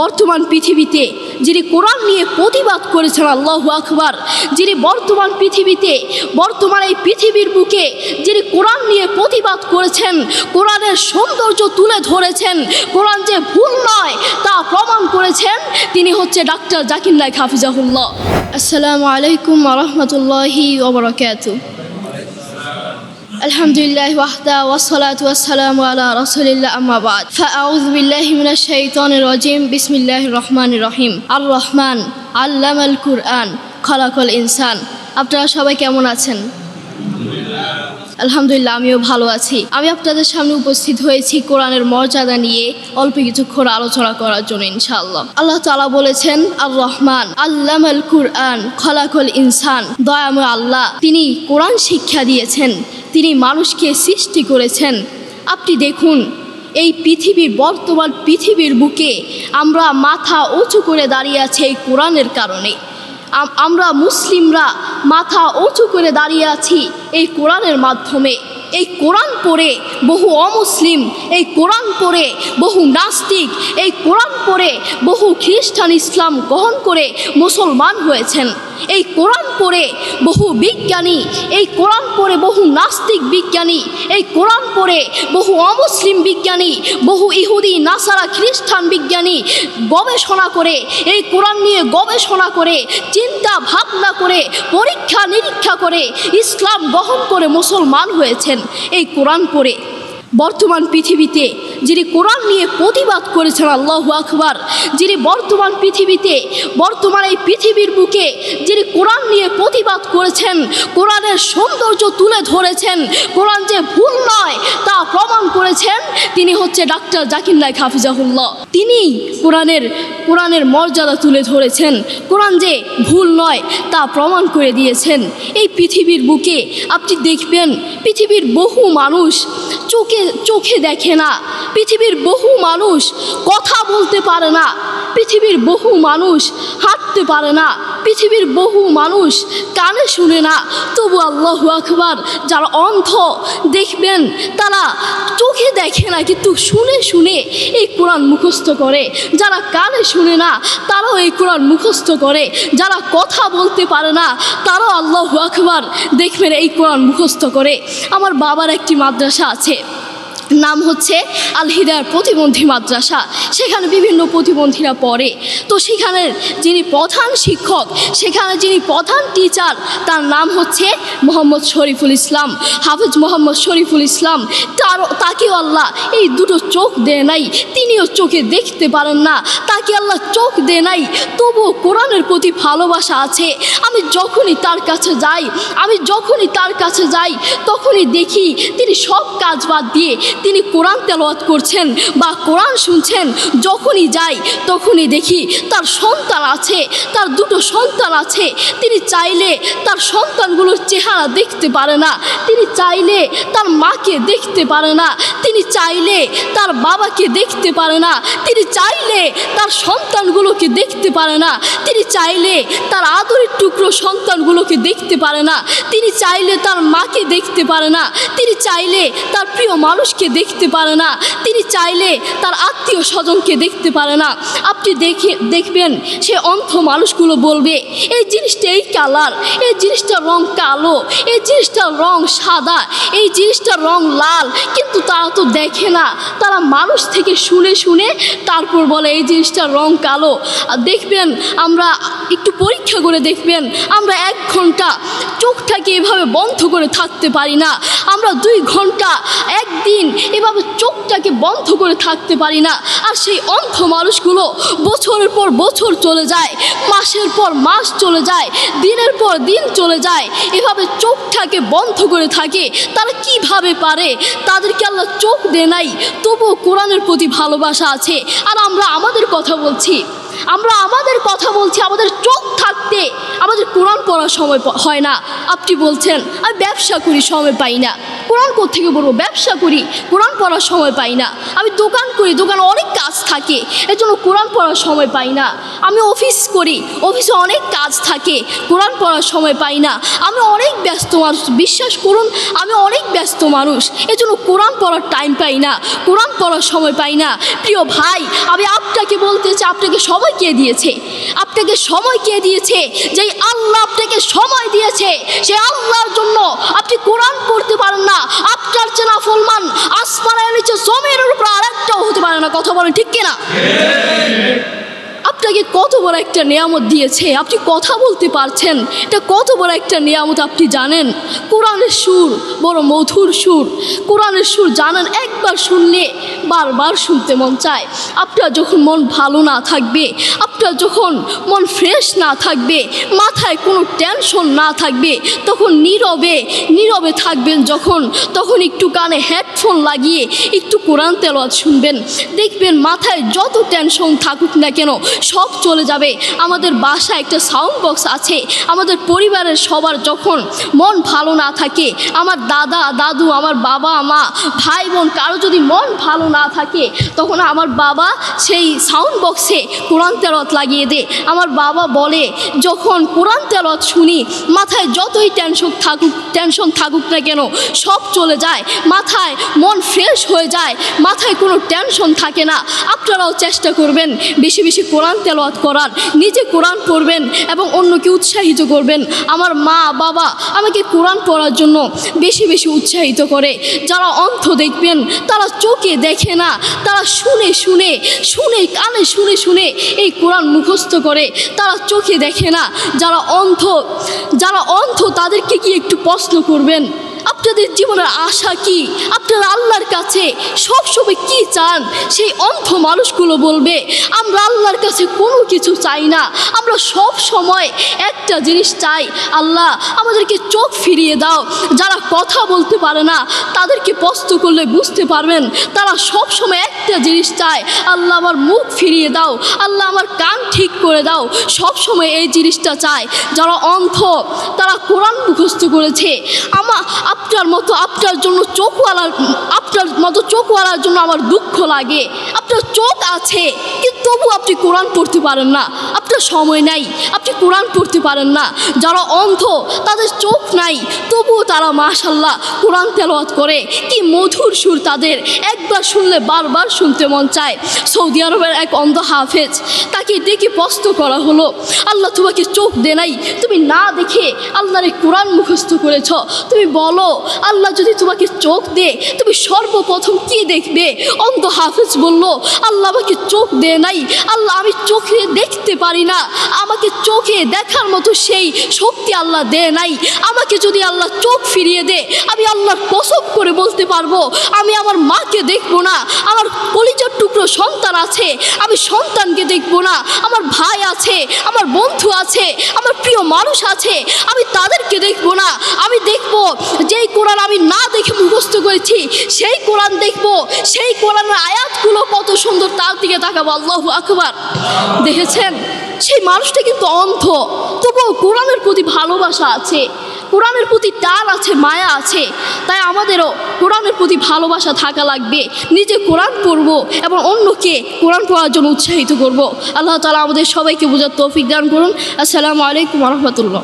বর্তমান পৃথিবীতে, যিনি কোরআন নিয়ে প্রতিবাদ করেছেন আল্লাহ আকবার, যিনি বর্তমান পৃথিবীতে, বর্তমান এই পৃথিবীর বুকে, যিনি কোরআন নিয়ে প্রতিবাদ করেছেন, কোরআনের সৌন্দর্য তুলে ধরেছেন, কোরআন যে ভুল নয় তা প্রমাণ করেছেন, তিনি হচ্ছে ডাক্তার জাকির নাইক হাফিজাহুল্লাহ। আসসালামু আলাইকুম রহমতুল্লাহি আলহামদুলিল্লাহ ওয়াহদা ওয়াসলাত ওয়াসালাম আলা রসুলিল্লাহ আমাবাদ ফাউজ বিল্লাহ মিনা শৈতন রজিম। বিসমিল্লাহ রহমান রহিম। আর রহমান আল্লাম আল কুরআন, খলাকল ইনসান। আপনারা সবাই কেমন আছেন? আলহামদুলিল্লাহ, আমিও ভালো আছি। আমি আপনাদের সামনে উপস্থিত হয়েছি কোরআনের মর্যাদা নিয়ে অল্প কিছুক্ষণ আলোচনা করার জন্য, ইনশাআল্লাহ। আল্লাহ তালা বলেছেন আর রহমান আল্লাম আল কুরআন, খলাকল ইনসান, দয়াময় আল্লাহ। তিনি কোরআন শিক্ষা দিয়েছেন, তিনি মানুষকে সৃষ্টি করেছেন। আপনি দেখুন, এই পৃথিবীর বর্তমান পৃথিবীর বুকে আমরা মাথা উঁচু করে দাঁড়িয়ে আছি এই কোরআনের কারণে। আমরা মুসলিমরা মাথা উঁচু করে দাঁড়িয়ে আছি এই কোরআনের মাধ্যমে। এই কোরআন পড়ে বহু অমুসলিম, এই কোরআন পড়ে বহু নাস্তিক, এই কোরআন পড়ে বহু খ্রিস্টান ইসলাম গ্রহণ করে মুসলমান হয়েছেন। এই কোরআন পড়ে বহু বিজ্ঞানী, এই কোরআন পড়ে বহু নাস্তিক বিজ্ঞানী, এই কোরআন পড়ে বহু অমুসলিম বিজ্ঞানী, বহু ইহুদি, নাসারা খ্রিস্টান বিজ্ঞানী গবেষণা করে, এই কোরআন নিয়ে গবেষণা করে, চিন্তা ভাবনা করে, পরীক্ষা নিরীক্ষা করে ইসলাম গ্রহণ করে মুসলমান হয়েছেন। এই কোরআন পড়ে বর্তমান পৃথিবীতে, যিনি কোরআন নিয়ে প্রতিবাদ করেছেন আল্লাহ আকবার, যিনি বর্তমান পৃথিবীতে, বর্তমান এই পৃথিবীর বুকে, যিনি কোরআন নিয়ে প্রতিবাদ করেছেন, কোরআনের সৌন্দর্য তুলে ধরেছেন, কোরআন যে ভুল নয় তা প্রমাণ করেছেন, তিনি হচ্ছে ডাক্তার জাকির নাইক হাফিজাহুল্লাহ। তিনি কোরআনের কোরআনের মর্যাদা তুলে ধরেছেন, কোরআন যে ভুল নয় তা প্রমাণ করে দিয়েছেন। এই পৃথিবীর বুকে আপনি দেখবেন, পৃথিবীর বহু মানুষ চোখে চোখে দেখে না। পৃথিবীর বহু মানুষ কথা বলতে পারে না। পৃথিবীর বহু মানুষ হাঁটতে পারে না। পৃথিবীর বহু মানুষ কানে শুনে না। তবু আল্লাহ আকবার যারা অন্ধ দেখবেন, তারা চোখে দেখে না, কিন্তু শুনে শুনে এই কোরআন মুখস্থ করে। যারা কানে শুনে না, তারাও এই কোরআন মুখস্থ করে। যারা কথা বলতে পারে না, তারাও আল্লাহ আকবার দেখবেন এই কোরআন মুখস্থ করে। আমার বাবার একটি মাদ্রাসা আছে। নাম হচ্ছে আল প্রতিবন্ধী মাদ্রাসা। সেখানে বিভিন্ন প্রতিবন্ধীরা পড়ে। তো সেখানের যিনি প্রধান শিক্ষক, সেখানে যিনি প্রধান টিচার তার নাম হচ্ছে মোহাম্মদ শরীফুল ইসলাম। হাফেজ মোহাম্মদ শরীফুল ইসলাম তার তাকেও আল্লাহ এই দুটো চোখ দেয় নাই। তিনিও চোখে দেখতে পারেন না, তাকে আল্লাহ চোখ দেয় নাই। তবুও কোরআনের প্রতি ভালোবাসা আছে। আমি যখনই তার কাছে যাই, আমি যখনই তার কাছে যাই, তখনই দেখি তিনি সব কাজ বাদ দিয়ে তিনি কোরআন তেলাওয়াত করছেন বা কোরআন শুনছেন, যখনই যাই তখনই দেখি তার সন্তান আছে, তার দুটো সন্তান আছে। তিনি চাইলে তার সন্তানগুলোর চেহারা দেখতে পারে না। তিনি চাইলে তার মাকে দেখতে পারে না। তিনি চাইলে তার বাবাকে দেখতে পারে না। তিনি চাইলে তার সন্তানগুলোকে দেখতে পারে না। তিনি চাইলে তার আদরের টুকরো সন্তানগুলোকে দেখতে পারে না। তিনি চাইলে তার মাকে দেখতে পারে না। তিনি চাইলে তার প্রিয় মানুষকে দেখতে পারে না। তিনি চাইলে তার আত্মীয় স্বজনকে দেখতে পারে না। আপনি দেখে, দেখবেন সে অন্ধ মানুষগুলো বলবে, এই জিনিসটা এই কালার, এই জিনিসটার রং কালো, এই জিনিসটার রং সাদা, এই জিনিসটার রং লাল। কিন্তু তারা তো দেখে না। তারা মানুষ থেকে শুনে শুনে তারপর বলে, এই জিনিসটার রং কালো। দেখবেন আমরা একটু পরীক্ষা করে দেখবেন, আমরা এক ঘণ্টা চোখটাকে এভাবে বন্ধ করে থাকতে পারি না। আমরা দুই ঘণ্টা, একদিন এভাবে চোখটাকে বন্ধ করে থাকতে পারি না। আর সেই অন্ধ মানুষগুলো বছরের পর বছর চলে যায়, মাসের পর মাস চলে যায়, দিনের পর দিন চলে যায়। এভাবে চোখটাকে বন্ধ করে থাকে, তারা কীভাবে পারে? তাদেরকে আল্লাহ চোখ দে নাই, তবুও কোরআনের প্রতি ভালোবাসা আছে। আর আমরা আমাদের কথা বলছি, আমরা আমাদের কথা বলছি, আমাদের চোখ থাকতে আমাদের কোরআন পড়ার সময় হয় না। আপনি বলছেন আমি ব্যবসা করি, সময় পাই না। কোরআন থেকে বলব? ব্যবসা করি, কোরআন পড়ার সময় পাই না। আমি দোকান করি, দোকানে অনেক কাজ থাকে এর জন্য কোরআন পড়ার সময় পাই না। আমি অফিস করি, অফিসে অনেক কাজ থাকে, কোরআন পড়ার সময় পাই না। আমি অনেক ব্যস্ত মানুষ, বিশ্বাস করুন, আমি অনেক ব্যস্ত মানুষ, এজন্য কোরআন পড়ার টাইম পাই না, কোরআন পড়ার সময় পাই না। প্রিয় ভাই, আমি আপনাকে বলতে চাই, আপনাকে সময় কে দিয়েছে? আপনাকে সময় কে দিয়েছে? যেই আল্লাহ আপনাকে সময় দিয়েছে, সেই আল্লাহর জন্য আপনি কোরআন পড়তে পারেন না। আপনার চেনা ফলমান আসমানের নিচে জমির উপর আরেকটাও হতে পারে না। কথা বলেন ঠিক কিনা? আপনাকে কত বড় একটা নিয়ামত দিয়েছে? আপনি কথা বলতে পারছেন। এটা কত বড় একটা নিয়ামত আপনি জানেন? কোরআনের সুর বড় মধুর সুর। কোরআনের সুর জানেন, একবার শুনলে বারবার শুনতে মন চায়। আপনার যখন মন ভালো না থাকবে, আপনার যখন মন ফ্রেশ না থাকবে, মাথায় কোনো টেনশন না থাকবে, তখন নীরবে নীরবে থাকবেন যখন, তখন একটু কানে হেডফোন লাগিয়ে একটু কোরআন তেলাওয়াত শুনবেন। দেখবেন মাথায় যত টেনশন থাকুক না কেন সব চলে যাবে। আমাদের বাসায় একটা সাউন্ড বক্স আছে। আমাদের পরিবারের সবার যখন মন ভালো না থাকে, আমার দাদা, দাদু, আমার বাবা, মা, ভাই, বোন, কারও যদি মন ভালো না থাকে, তখন আমার বাবা সেই সাউন্ড বক্সে কোরআন তেলত লাগিয়ে দে আমার বাবা বলে, যখন কোরআন তেলত শুনি, মাথায় যতই টেনশন থাকুক টেনশন থাকুক না কেন, সব চলে যায়। মাথায় মন ফ্রেশ হয়ে যায়। মাথায় কোনো টেনশন থাকে না। আপনারাও চেষ্টা করবেন বেশি বেশি কোরআন তেলাওয়াত করার, নিজে কোরআন পড়বেন এবং অন্যকে উৎসাহিত করবেন। আমার মা, বাবা আমাকে কোরআন পড়ার জন্য বেশি বেশি উৎসাহিত করে। যারা অন্ধ দেখবেন, তারা চোখে দেখে না। তারা শুনে শুনে শুনে, কানে শুনে শুনে এই কোরআন মুখস্থ করে। তারা চোখে দেখে না। যারা অন্ধ যারা অন্ধ তাদেরকে কি একটু প্রশ্ন করবেন আপনাদের জীবনের আশা কি? আপনারা আল্লাহর কাছে সবসময় কি চান? সেই অন্ধ মানুষগুলো বলবে, আমরা আল্লাহর কাছে কোনো কিছু চাই না। আমরা সব সময় একটা জিনিস চাই। আল্লাহ, আমাদেরকে চোখ ফিরিয়ে দাও। যারা কথা বলতে পারে না, তাদেরকে প্রশ্ন করলে বুঝতে পারবেন, তারা সব সময় একটা জিনিস চায়। আল্লাহ, আমার মুখ ফিরিয়ে দাও। আল্লাহ, আমার কান ঠিক করে দাও। সব সময় এই জিনিসটা চায়। যারা অন্ধ, তারা কোরআন মুখস্থ করেছে। আমা আপনার মতো, আপনার জন্য চোখওয়ালার, আপনার মতো চোখওয়ালার জন্য আমার দুঃখ লাগে। আপনার চোখ আছে তবু আপনি কোরআন পড়তে পারেন না। আপনার সময় নাই, আপনি কোরআন পড়তে পারেন না। যারা অন্ধ, তাদের চোখ নাই, তবুও তারা মাশাল্লাহ কোরআন তেলাওয়াত করে। কি মধুর সুর তাদের। একবার শুনলে বারবার শুনতে মন চায়। সৌদি আরবের এক অন্ধ হাফেজ, তাকে দেখে প্রশ্ন করা হলো, আল্লাহ তোমাকে চোখ দে নাই, তুমি না দেখে আল্লাহর এই কোরআন মুখস্থ করেছ। তুমি বলো, আল্লাহ যদি তোমাকে চোখ দে, তুমি সর্বপ্রথম কি দেখবে? অন্ধ হাফেজ বলল, আল্লাহ আমাকে চোখ দে নাই আল্লাহ, আমি চোখে দেখতে পারি না। আমাকে চোখে দেখার মতো সেই শক্তি আল্লাহ দে নাই। আমাকে যদি আল্লাহ চোখ ফিরিয়ে দে, আমি আল্লাহর কসম করে বলতে পারব, আমি আমার মাকে দেখব না, আমার কলিজার টুকরো সন্তান আছে, আমি সন্তানকে দেখব না, আমার ভাই আছে, আমার বন্ধু আছে, আমার প্রিয় মানুষ আছে, আমি তাদেরকে দেখব না। আমি দেখব, যেই কোরআন আমি না দেখে মুখস্থ করেছি, সেই কোরআন দেখব, সেই কোরআনের আয়াতগুলো কত সুন্দর তার দিকে তাকাবো। আল্লাহ আকবার। দেখেছেন? সেই মানুষটা কিন্তু অন্ধ। তবুও কোরআনের প্রতি ভালোবাসা আছে। কোরআনের প্রতি টান আছে, মায়া আছে। তাই আমাদেরও কোরআনের প্রতি ভালোবাসা থাকা লাগবে। নিজে কোরআন পড়ব এবং অন্যকে কোরআন পড়ার জন্য উৎসাহিত করব। আল্লাহ তালা আমাদের সবাইকে বোঝার তৌফিক দান করুন। আসসালামু আলাইকুম রহমতুল্লাহ।